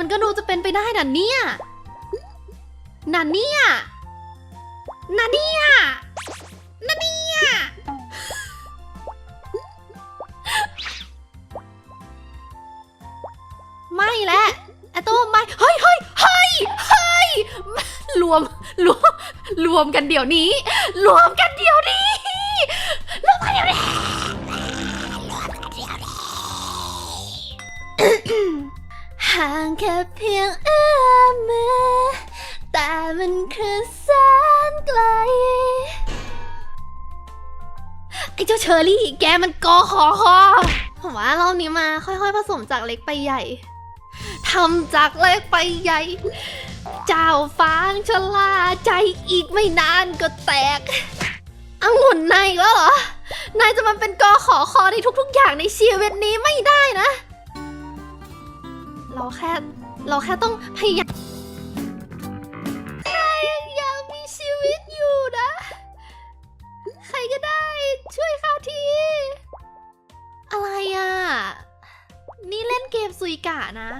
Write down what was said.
มันก็ดูจะเป็นไปได้น่ะเนี่ยน่ะเนี่ยน่ะเนี่ยน่ะเนี่ยไม่แหละไอโต้ไม่ เฮ้ยเฮ้ยเฮ้ยเฮ้ยรวมรวมรวมกันเดี๋ยวนี้ รวมกันเดี๋ยวนี้รวมกันเดี๋ยวนี้ ห่างแค่เพียงเอื้อมมือ แต่มันคือแสนไกล ไอ้เจ้าเชอรี่ แกมันกอคอคอผมว่ารอบนี้มาค่อยๆ ผสมจากเล็กไปใหญ่ทำจากเล็กไปใหญ่ เจ้าฟางชะลาใจอีกไม่นานก็แตกองุ่นนายกแล้วเหรอ นายจะมาเป็นกอขอคอในทุกๆ อย่างในชีวิตนี้ไม่ได้ แค่ เราแค่ต้องพยายามใครยังมีชีวิตอยู่นะ ใครก็ได้ช่วยข้าที อะไรอะ นี่เล่นเกมซุยกะนะ